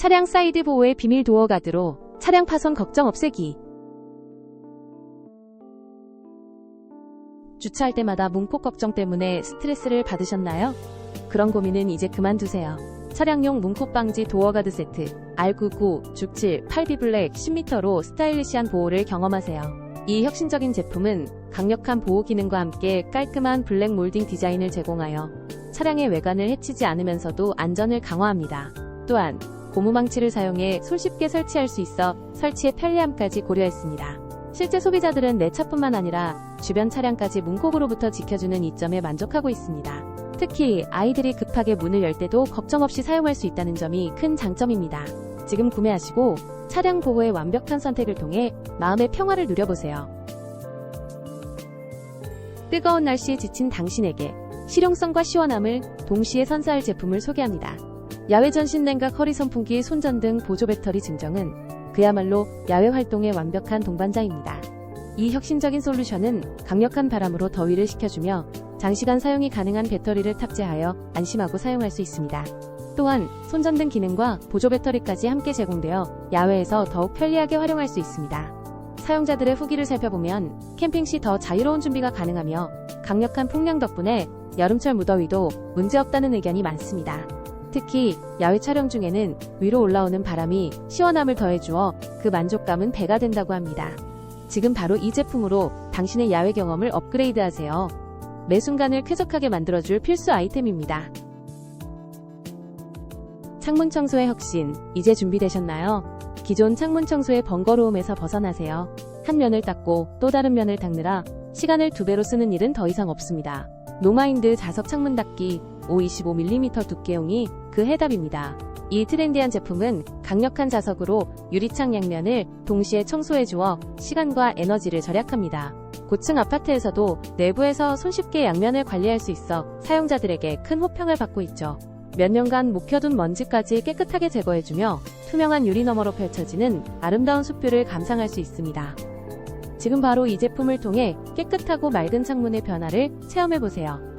차량 사이드 보호의 비밀 도어 가드로 차량 파손 걱정 없애기. 주차할 때마다 문콕 걱정 때문에 스트레스를 받으셨나요? 그런 고민은 이제 그만두세요. 차량용 문콕 방지 도어 가드 세트 R99, 67, 8B 블랙 10m로 스타일리시한 보호를 경험하세요. 이 혁신적인 제품은 강력한 보호 기능과 함께 깔끔한 블랙 몰딩 디자인을 제공하여 차량의 외관을 해치지 않으면서도 안전을 강화합니다. 또한 고무망치를 사용해 손쉽게 설치할 수 있어 설치의 편리함까지 고려했습니다. 실제 소비자들은 내 차뿐만 아니라 주변 차량까지 문콕으로부터 지켜주는 이점에 만족하고 있습니다. 특히 아이들이 급하게 문을 열 때도 걱정 없이 사용할 수 있다는 점이 큰 장점입니다. 지금 구매하시고 차량 보호의 완벽한 선택을 통해 마음의 평화를 누려보세요. 뜨거운 날씨에 지친 당신에게 실용성과 시원함을 동시에 선사할 제품을 소개합니다. 야외 전신 냉각 허리 선풍기 손전 등 보조 배터리 증정은 그야말로 야외 활동의 완벽한 동반자입니다. 이 혁신적인 솔루션은 강력한 바람으로 더위를 식혀주며 장시간 사용이 가능한 배터리를 탑재하여 안심하고 사용할 수 있습니다. 또한 손전등 기능과 보조 배터리까지 함께 제공되어 야외에서 더욱 편리하게 활용할 수 있습니다. 사용자들의 후기를 살펴보면 캠핑 시 더 자유로운 준비가 가능하며 강력한 풍량 덕분에 여름철 무더위도 문제없다는 의견이 많습니다. 특히 야외 촬영 중에는 위로 올라오는 바람이 시원함을 더해주어 그 만족감은 배가 된다고 합니다. 지금 바로 이 제품으로 당신의 야외 경험을 업그레이드하세요. 매 순간을 쾌적하게 만들어줄 필수 아이템입니다. 창문 청소의 혁신, 이제 준비되셨나요? 기존 창문 청소의 번거로움에서 벗어나세요. 한 면을 닦고 또 다른 면을 닦느라 시간을 두 배로 쓰는 일은 더 이상 없습니다. 노마인드 자석 창문 닦기 525mm 두께용이 그 해답입니다. 이 트렌디한 제품은 강력한 자석으로 유리창 양면을 동시에 청소해 주어 시간과 에너지를 절약합니다. 고층 아파트에서도 내부에서 손쉽게 양면을 관리할 수 있어 사용자들에게 큰 호평을 받고 있죠. 몇 년간 묵혀둔 먼지까지 깨끗하게 제거해주며 투명한 유리 너머로 펼쳐지는 아름다운 숲뷰를 감상할 수 있습니다. 지금 바로 이 제품을 통해 깨끗하고 맑은 창문의 변화를 체험해보세요.